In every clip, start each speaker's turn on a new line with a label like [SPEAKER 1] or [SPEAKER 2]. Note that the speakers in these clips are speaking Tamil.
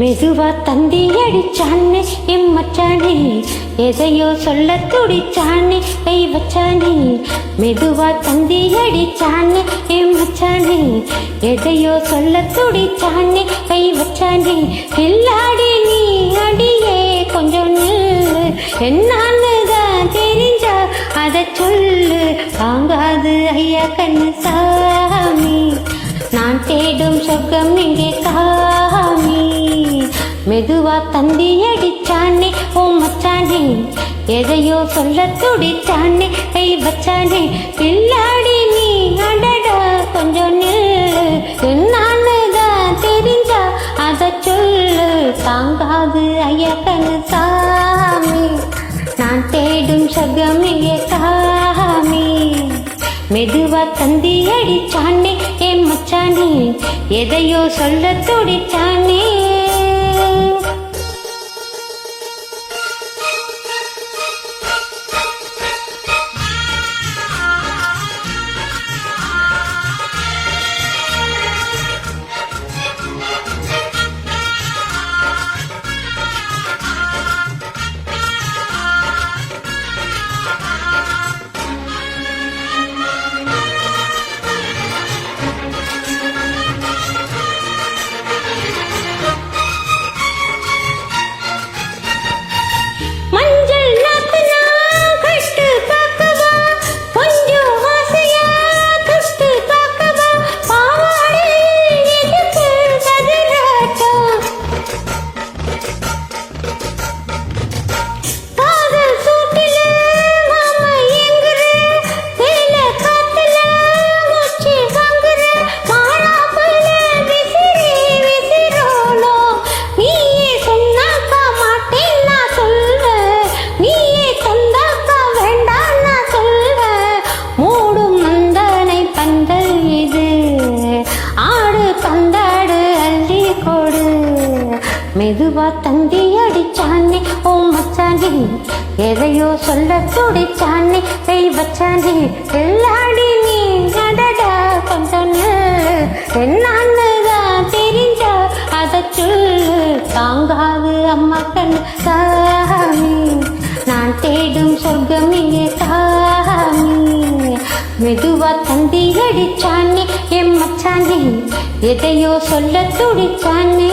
[SPEAKER 1] மெதுவா தந்தி அடிச்சானே எம்மச்சானே எதையோ சொல்ல துடிச்சானே கை வச்சானே. மெதுவா தந்தி அடிச்சானே எம்மச்சானே எதையோ சொல்ல துடிச்சானே கை வச்சானே. கில்லாடி நீ அடியே கொஞ்சம் நில்லு. என்னான்னு தான் தெரிஞ்சா அதை சொல்லு. வாங்காது ஐயா கண்ணு சாமி. நான் தேடும் சொர்க்கம் இங்கே கா மெதுவா தந்தி அடிச்சானே ஓ மச்சானே எதையோ சொல்ல துடிச்சானே ஐ வச்சானே பிள்ளாடி நீ அடடா கொஞ்சம் நில்லு. என்னான்னு தான் தெரிஞ்சா அதை சொல்லு. தாங்காது ஐயக்கனு சாமி நான் தேடும் சொர்க்கம் இங்கே காமி மெதுவா தந்தி அடிச்சானே ஏ மச்சானே எதையோ சொல்ல துடிச்சானே மெதுவா தந்தி அடிச்சானே ஓ மச்சானே எதையோ சொல்ல துடிச்சானே கை வச்சானே எல்லாடி நீ நடடா கொஞ்சம் நில்லு. தெரிஞ்சா அதை சொல்லு தாங்காது அம்மா கண் சாமி. நான் தேடும் சொர்க்கம் இங்கே சாமி. மெதுவா தந்தி அடிச்சானே என் மச்சானே எதையோ சொல்ல துடிச்சானே.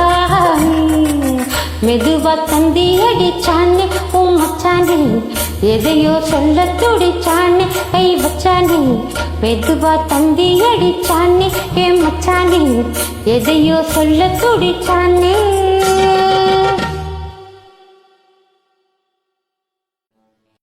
[SPEAKER 1] மெதுவா தந்தி அடிச்சானே உன் மச்சானே எதையோ சொல்ல துடிச்சானே கை வச்சானே மெதுவா தந்தி அடிச்சானே என் மச்சானே எதையோ சொல்ல துடிச்சானே.